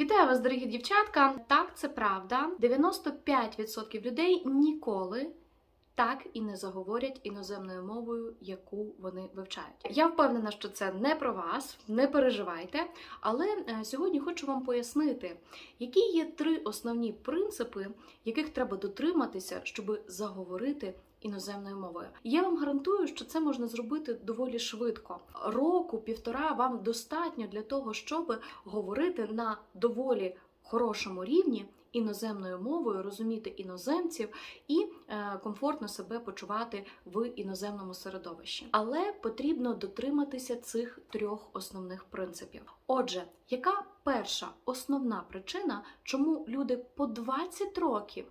Вітаю вас, дорогі дівчатка! Так, це правда. 95% людей ніколи так і не заговорять іноземною мовою, яку вони вивчають. Я впевнена, що це не про вас, не переживайте. Але е, сьогодні хочу вам пояснити, які є три основні принципи, яких треба дотриматися, щоб заговорити. Іноземною мовою я вам гарантую, що це можна зробити доволі швидко. Року півтора вам достатньо для того, щоб говорити на доволі хорошому рівні іноземною мовою, розуміти іноземців і е, комфортно себе почувати в іноземному середовищі. Але потрібно дотриматися цих трьох основних принципів. Отже, яка перша основна причина, чому люди по 20 років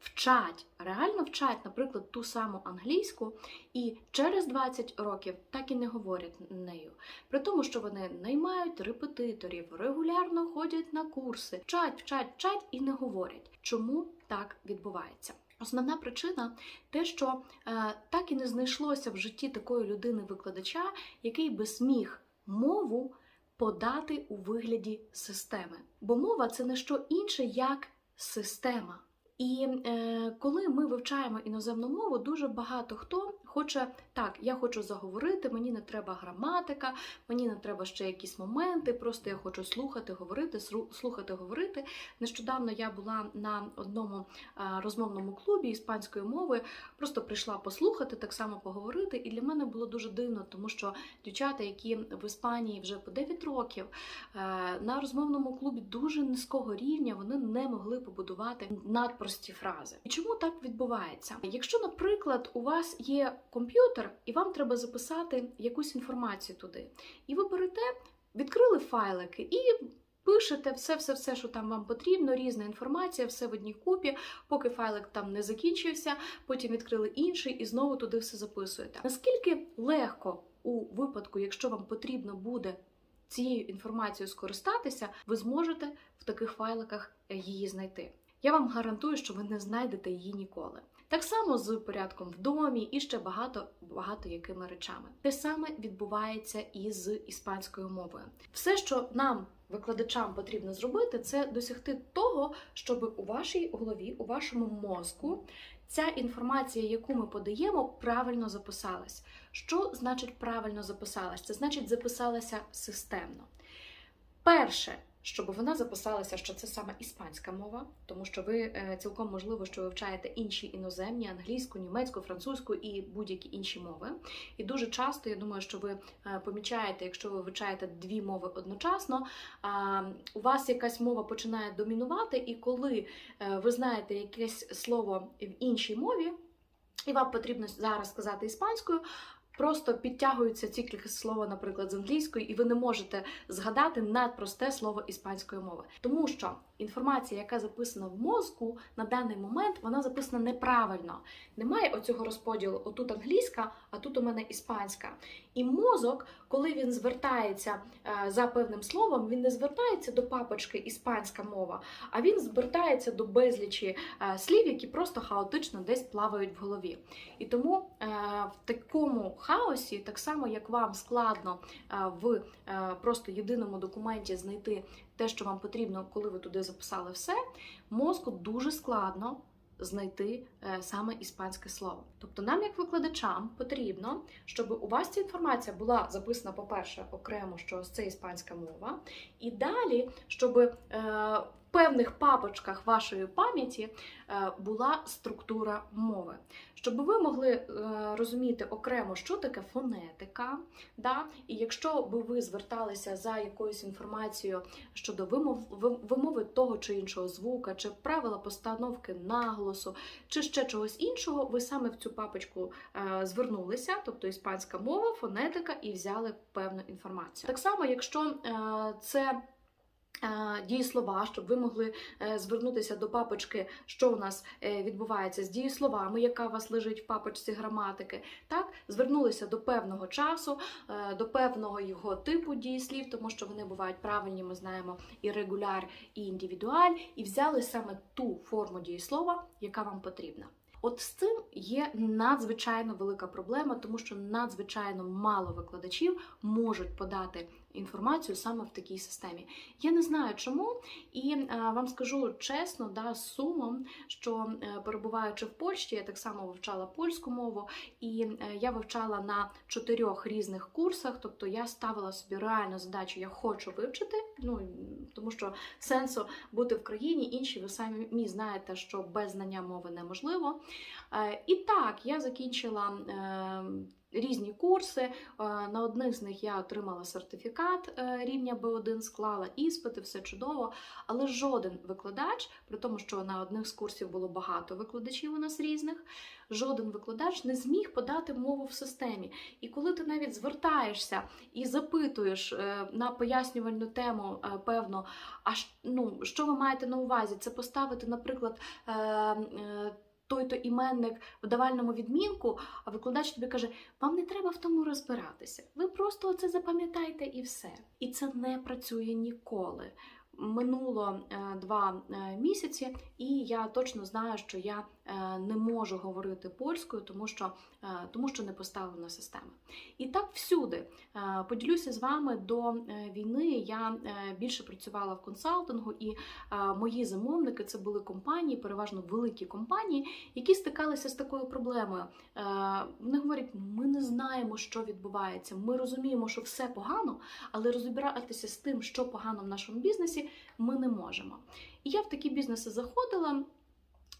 вчать, реально вчать, наприклад, ту саму англійську, і через 20 років так і не говорять нею. При тому, що вони наймають репетиторів, регулярно ходять на курси, вчать, вчать, вчать і не говорять. Чому так відбувається? Основна причина те, що е, так і не знайшлося в житті такої людини-викладача, який би зміг мову подати у вигляді системи. Бо мова це не що інше, як система. І е, коли ми вивчаємо іноземну мову, дуже багато хто хоче так, я хочу заговорити, мені не треба граматика, мені не треба ще якісь моменти, просто я хочу слухати, говорити, слухати, говорити. Нещодавно я була на одному е, розмовному клубі іспанської мови, просто прийшла послухати, так само поговорити. І для мене було дуже дивно, тому що дівчата, які в Іспанії вже по 9 років е, на розмовному клубі дуже низького рівня, вони не могли побудувати надпрості фрази. І чому так відбувається? Якщо, наприклад, у вас є комп'ютер, і вам треба записати якусь інформацію туди, і ви берете, відкрили файлики і. Пишете все, все, все, що там вам потрібно, різна інформація, все в одній купі, поки файлик там не закінчився, потім відкрили інший і знову туди все записуєте. Наскільки легко у випадку, якщо вам потрібно буде цією інформацією скористатися, ви зможете в таких файликах її знайти. Я вам гарантую, що ви не знайдете її ніколи. Так само з порядком в домі і ще багато багато якими речами. Те саме відбувається і з іспанською мовою. Все, що нам, викладачам, потрібно зробити, це досягти того, щоб у вашій голові, у вашому мозку, ця інформація, яку ми подаємо, правильно записалась. Що значить правильно записалась? Це значить записалася системно. Перше, щоб вона записалася, що це саме іспанська мова, тому що ви е, цілком можливо, що вивчаєте інші іноземні, англійську, німецьку, французьку і будь-які інші мови. І дуже часто, я думаю, що ви е, помічаєте, якщо ви вивчаєте дві мови одночасно, у вас якась мова починає домінувати, і коли е, ви знаєте якесь слово в іншій мові, і вам потрібно зараз сказати іспанською. Просто підтягуються ці кілька слова, наприклад, з англійської, і ви не можете згадати надпросте слово іспанської мови, тому що інформація, яка записана в мозку на даний момент, вона записана неправильно. Немає оцього розподілу: отут англійська, а тут у мене іспанська. І мозок, коли він звертається е, за певним словом, він не звертається до папочки іспанська мова, а він звертається до безлічі е, слів, які просто хаотично десь плавають в голові. І тому е, в такому хаосі, так само як вам складно в просто єдиному документі знайти те, що вам потрібно, коли ви туди записали все, мозку дуже складно. Знайти е, саме іспанське слово. Тобто нам, як викладачам, потрібно, щоб у вас ця інформація була записана, по-перше, окремо, що це іспанська мова, і далі, щоб е, певних папочках вашої пам'яті е, була структура мови. Щоб ви могли е, розуміти окремо, що таке фонетика, да? і якщо би ви зверталися за якоюсь інформацією щодо вимов, вимови того чи іншого звука, чи правила постановки наголосу, чи ще чогось іншого, ви саме в цю папочку е, звернулися, тобто іспанська мова, фонетика, і взяли певну інформацію. Так само, якщо це дієслова, щоб ви могли е, звернутися до папочки, що у нас е, відбувається з дієсловами, яка у вас лежить в папочці граматики. Так, звернулися до певного часу, е, до певного його типу дієслів, тому що вони бувають правильні, ми знаємо і регуляр, і індивідуаль, і взяли саме ту форму дієслова, яка вам потрібна. От з цим є надзвичайно велика проблема, тому що надзвичайно мало викладачів можуть подати інформацію саме в такій системі. Я не знаю чому, і е, вам скажу чесно, да, з сумом, що е, перебуваючи в Польщі, я так само вивчала польську мову, і е, я вивчала на чотирьох різних курсах. Тобто я ставила собі реальну задачу, я хочу вивчити. Ну тому що сенсу бути в країні, інші ви самі знаєте, що без знання мови неможливо. І так, я закінчила. Різні курси. Е, На одних з них я отримала сертифікат е, рівня B1, склала іспити, все чудово. Але жоден викладач, при тому, що на одних з курсів було багато викладачів у нас різних, жоден викладач не зміг подати мову в системі. І коли ти навіть звертаєшся і запитуєш е, на пояснювальну тему, певно, а ну, що ви маєте на увазі? Це поставити, наприклад, той-то іменник в давальному відмінку, а викладач тобі каже: вам не треба в тому розбиратися. Ви просто це запам'ятайте і все. І це не працює ніколи. Минуло е, два е, місяці, і я точно знаю, що я не можу говорити польською, тому що, е, тому що не поставлена система. І так всюди. Е, Поділюся з вами до е, війни. Я е, більше працювала в консалтингу, і е, мої замовники це були компанії, переважно великі компанії, які стикалися з такою проблемою. Е, Вони говорять: ми не знаємо, що відбувається. Ми розуміємо, що все погано, але розбиратися з тим, що погано в нашому бізнесі, ми не можемо. І я в такі бізнеси заходила.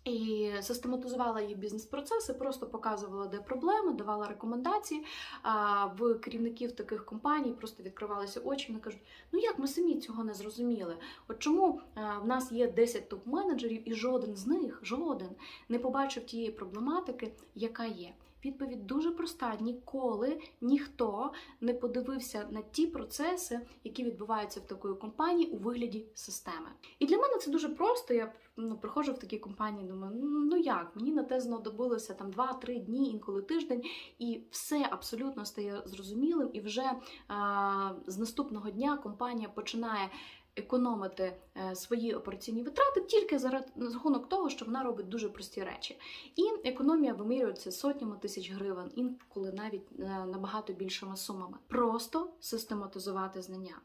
І систематизувала її бізнес-процеси, просто показувала, де проблеми, давала рекомендації. А в керівників таких компаній просто відкривалися очі. Вони кажуть: ну як ми самі цього не зрозуміли? От чому е, в нас є 10 топ-менеджерів, і жоден з них, жоден не побачив тієї проблематики, яка є. Відповідь дуже проста: ніколи ніхто не подивився на ті процеси, які відбуваються в такої компанії у вигляді системи. І для мене це дуже просто. Я ну, приходжу в такі компанії, думаю, ну як мені на те знадобилося там 2-3 дні, інколи тиждень, і все абсолютно стає зрозумілим. І вже а, з наступного дня компанія починає. Економити е, свої операційні витрати тільки за ра- рахунок того, що вона робить дуже прості речі. І економія вимірюється сотнями тисяч гривень, інколи навіть е, набагато більшими сумами. Просто систематизувати знання.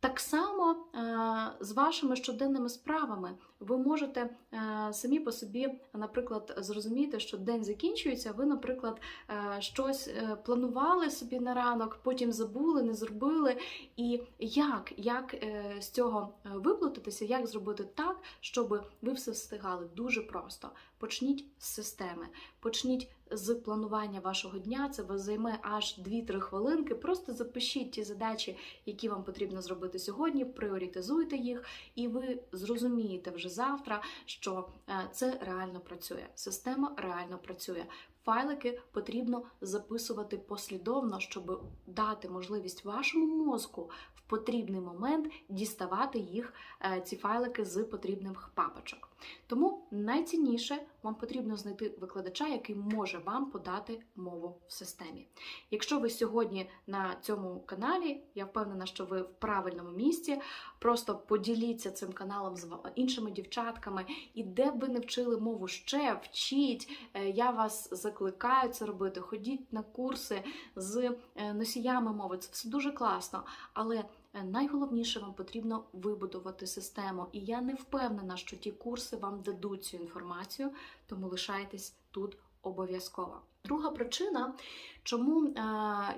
Так само е, з вашими щоденними справами ви можете е, самі по собі, наприклад, зрозуміти, що день закінчується. Ви, наприклад, е, щось е, планували собі на ранок, потім забули, не зробили. І як, як з цього виплутатися, як зробити так, щоб ви все встигали? Дуже просто. Почніть з системи, почніть з планування вашого дня. Це вас займе аж 2-3 хвилинки. Просто запишіть ті задачі, які вам потрібно зробити сьогодні, пріоритизуйте їх, і ви зрозумієте вже завтра, що е, це реально працює. Система реально працює. Файлики потрібно записувати послідовно, щоб дати можливість вашому мозку в потрібний момент діставати їх, е, ці файлики з потрібних папочок. Тому найцінніше вам потрібно знайти викладача, який може вам подати мову в системі. Якщо ви сьогодні на цьому каналі, я впевнена, що ви в правильному місці. Просто поділіться цим каналом з іншими дівчатками, і де б ви не вчили мову ще, вчіть. Е, Я вас закликаю це робити. Ходіть на курси з е, носіями мови. Це все дуже класно. Але е, найголовніше вам потрібно вибудувати систему. І я не впевнена, що ті курси вам дадуть цю інформацію, тому лишайтесь тут обов'язково. Друга причина, чому е,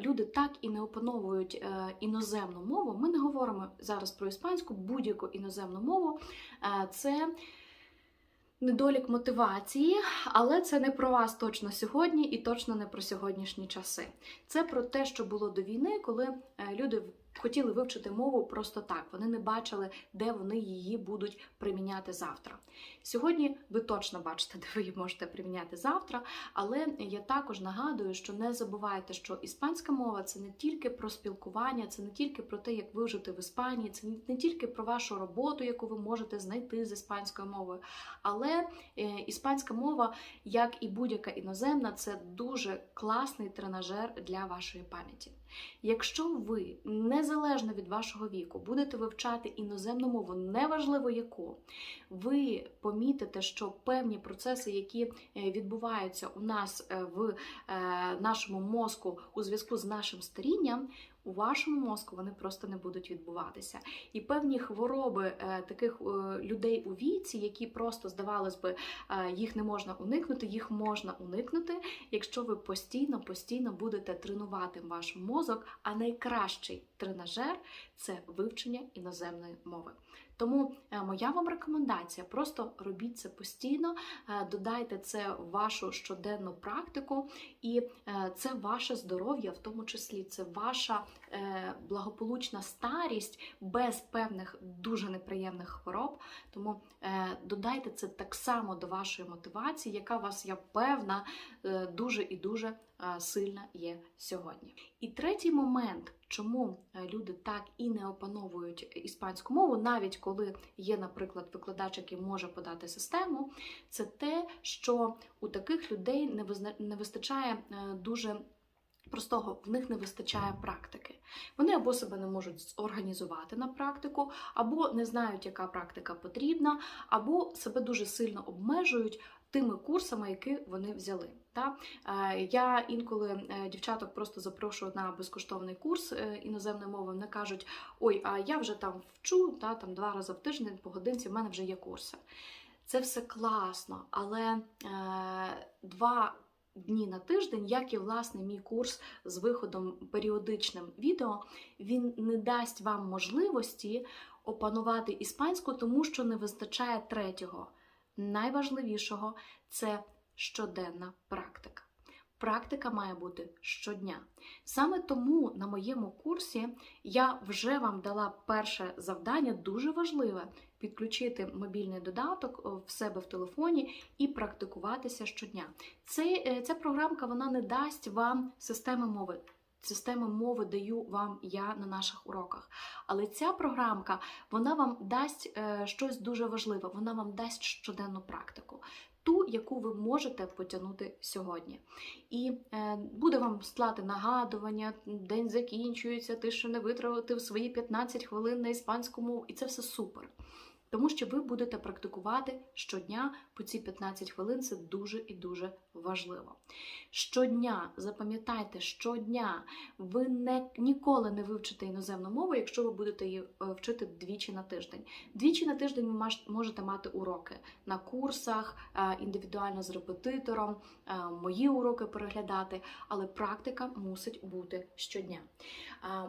люди так і не опановують е, іноземну мову, ми не говоримо зараз про іспанську, будь-яку іноземну мову. Е, це недолік мотивації, але це не про вас точно сьогодні і точно не про сьогоднішні часи. Це про те, що було до війни, коли е, люди хотіли вивчити мову просто так. Вони не бачили, де вони її будуть приміняти завтра. Сьогодні ви точно бачите, де ви її можете приміняти завтра. Але я також нагадую, що не забувайте, що іспанська мова це не тільки про спілкування, це не тільки про те, як вижити в Іспанії, це не тільки про вашу роботу, яку ви можете знайти з іспанською мовою. Але е, іспанська мова, як і будь-яка іноземна, це дуже класний тренажер для вашої пам'яті. Якщо ви незалежно від вашого віку будете вивчати іноземну мову, неважливо яку, ви помітите, що певні процеси, які е, відбуваються у нас е, в е, нашому мозку у зв'язку з нашим старінням, у вашому мозку вони просто не будуть відбуватися. І певні хвороби е, таких е, людей у віці, які просто здавалось би, е, їх не можна уникнути, їх можна уникнути, якщо ви постійно, постійно будете тренувати ваш мозок. А найкращий тренажер це вивчення іноземної мови. Тому е, моя вам рекомендація: просто робіть це постійно, е, додайте це в вашу щоденну практику, і е, це ваше здоров'я, в тому числі це ваша благополучна старість без певних дуже неприємних хвороб. Тому е, додайте це так само до вашої мотивації, яка вас, я певна, е, дуже і дуже е, сильна є сьогодні. І третій момент, чому е, люди так і не опановують іспанську мову, навіть коли є, наприклад, викладач, який може подати систему, це те, що у таких людей не вистачає е, дуже. Простого в них не вистачає практики. Вони або себе не можуть зорганізувати на практику, або не знають, яка практика потрібна, або себе дуже сильно обмежують тими курсами, які вони взяли. Та? Е, Я інколи е, дівчаток просто запрошую на безкоштовний курс е, іноземної мови. Вони кажуть: ой, а я вже там вчу, та, там два рази в тиждень по годинці, в мене вже є курси. Це все класно, але е, два дні на тиждень, як і власне мій курс з виходом періодичним відео, він не дасть вам можливості опанувати іспанську, тому що не вистачає третього. Найважливішого це щоденна практика. Практика має бути щодня. Саме тому на моєму курсі я вже вам дала перше завдання, дуже важливе підключити мобільний додаток в себе в телефоні і практикуватися щодня. Це, е, ця програмка вона не дасть вам системи мови. Системи мови даю вам я на наших уроках. Але ця програмка вона вам дасть е, щось дуже важливе, вона вам дасть щоденну практику, ту, яку ви можете потягнути сьогодні. І е, буде вам слати нагадування, день закінчується, ти ще не витратив свої 15 хвилин на іспанську мову, і це все супер. Тому що ви будете практикувати щодня по ці 15 хвилин, це дуже і дуже важливо. Щодня, запам'ятайте, щодня ви не, ніколи не вивчите іноземну мову, якщо ви будете її е, вчити двічі на тиждень. Двічі на тиждень ви можете мати уроки на курсах, е, індивідуально з репетитором, е, мої уроки переглядати, але практика мусить бути щодня.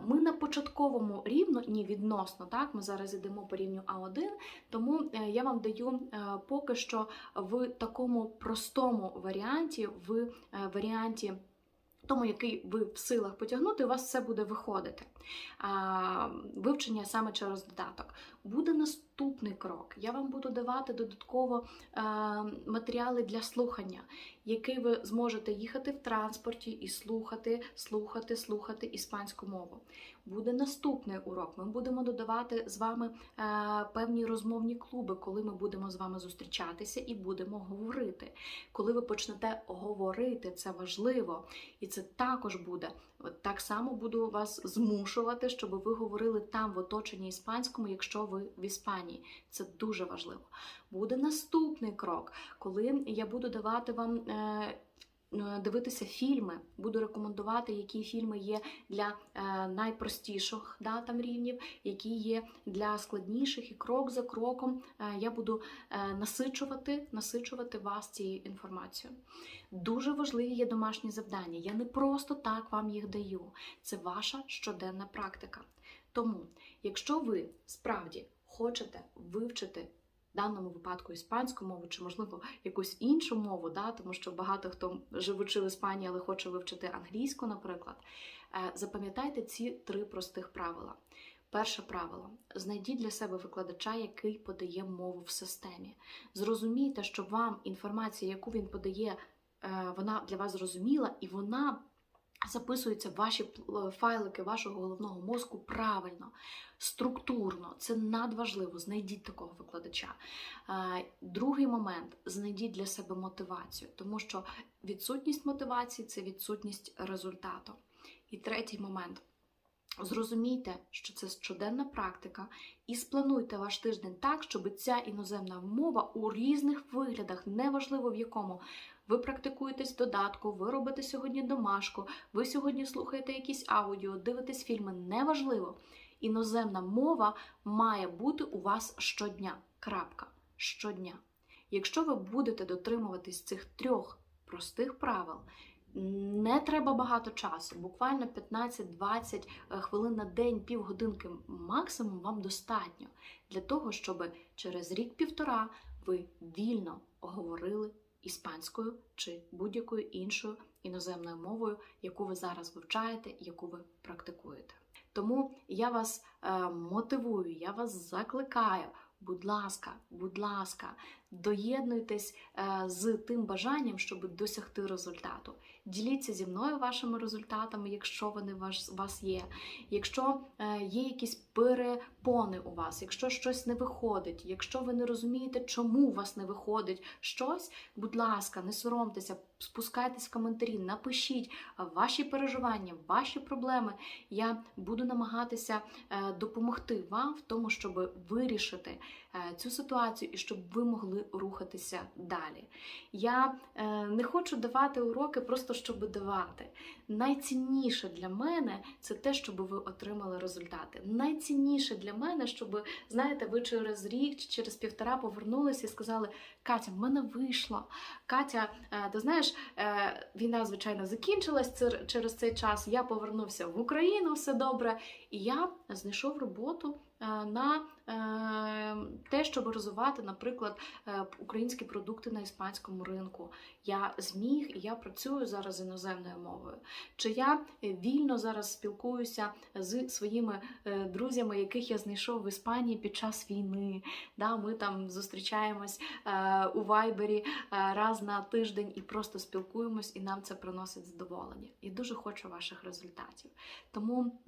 Ми на початковому рівні ні відносно, так, ми зараз йдемо по рівню А1, тому е, я вам даю е, поки що в такому простому варіанті, в е, варіанті. Тому, який ви в силах потягнути, у вас все буде виходити. А, вивчення саме через додаток. Буде наступний крок. Я вам буду давати додатково е, матеріали для слухання, який ви зможете їхати в транспорті і слухати, слухати, слухати іспанську мову. Буде наступний урок. Ми будемо додавати з вами е, певні розмовні клуби, коли ми будемо з вами зустрічатися і будемо говорити. Коли ви почнете говорити, це важливо, і це також буде. Так само буду вас змушувати, щоб ви говорили там в оточенні іспанському, якщо ви в Іспанії. Це дуже важливо. Буде наступний крок, коли я буду давати вам. Е, Дивитися фільми, буду рекомендувати, які фільми є для е, найпростіших да, там рівнів, які є для складніших, і крок за кроком е, я буду насичувати, насичувати вас цією інформацією. Дуже важливі є домашні завдання. Я не просто так вам їх даю. Це ваша щоденна практика. Тому, якщо ви справді хочете вивчити даному випадку іспанську мову чи, можливо, якусь іншу мову, да, тому що багато хто живучи в Іспанії, але хоче вивчити англійську, наприклад, е, запам'ятайте ці три простих правила. Перше правило: знайдіть для себе викладача, який подає мову в системі. Зрозумійте, що вам інформація, яку він подає, е, вона для вас зрозуміла, і вона записується в ваші пл- файлики вашого головного мозку правильно, структурно. Це надважливо. Знайдіть такого викладача. Е, Другий момент знайдіть для себе мотивацію, тому що відсутність мотивації це відсутність результату. І третій момент. Зрозумійте, що це щоденна практика, і сплануйте ваш тиждень так, щоб ця іноземна мова у різних виглядах, неважливо в якому, ви практикуєтесь додатку, ви робите сьогодні домашку, ви сьогодні слухаєте якісь аудіо, дивитесь фільми, неважливо. Іноземна мова має бути у вас щодня. Крапка. Щодня. Якщо ви будете дотримуватись цих трьох простих правил, не треба багато часу, буквально 15-20 хвилин на день, півгодинки максимум вам достатньо для того, щоб через рік-півтора ви вільно говорили іспанською чи будь-якою іншою іноземною мовою, яку ви зараз вивчаєте, яку ви практикуєте. Тому я вас е, мотивую, я вас закликаю. Будь ласка, будь ласка, доєднуйтесь е, з тим бажанням, щоб досягти результату. Діліться зі мною вашими результатами, якщо вони у вас є. Якщо е, є якісь перепони у вас, якщо щось не виходить, якщо ви не розумієте, чому у вас не виходить щось, будь ласка, не соромтеся, спускайтесь в коментарі, напишіть ваші переживання, ваші проблеми. Я буду намагатися е, допомогти вам в тому, щоб вирішити цю ситуацію і щоб ви могли рухатися далі. Я е, не хочу давати уроки просто щоб давати. Найцінніше для мене це те, щоб ви отримали результати. Найцінніше для мене, щоб знаєте, ви через рік чи через півтора повернулися і сказали: Катя, в мене вийшло. Катя, е, ти знаєш, е, війна, звичайно, закінчилась через цей час. Я повернувся в Україну, все добре, і я знайшов роботу на е, те, щоб розвивати, наприклад, е, українські продукти на іспанському ринку. Я зміг і я працюю зараз іноземною мовою. Чи я е, вільно зараз спілкуюся з своїми е, друзями, яких я знайшов в Іспанії під час війни. Да, ми там зустрічаємось е, у Вайбері е, раз на тиждень і просто спілкуємось, і нам це приносить задоволення. І дуже хочу ваших результатів. Тому.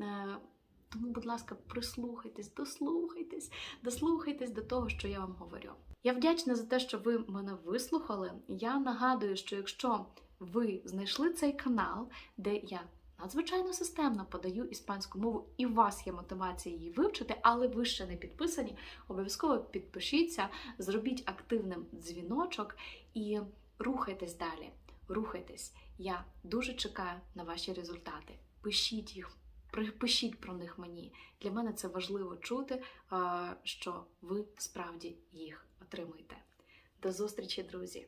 Тому, будь ласка, прислухайтесь, дослухайтесь, дослухайтесь до того, що я вам говорю. Я вдячна за те, що ви мене вислухали. Я нагадую, що якщо ви знайшли цей канал, де я надзвичайно системно подаю іспанську мову, і у вас є мотивація її вивчити, але ви ще не підписані, обов'язково підпишіться, зробіть активним дзвіночок і рухайтесь далі. Рухайтесь. Я дуже чекаю на ваші результати. Пишіть їх. Припишіть про них мені. Для мене це важливо чути, що ви справді їх отримуєте. До зустрічі, друзі!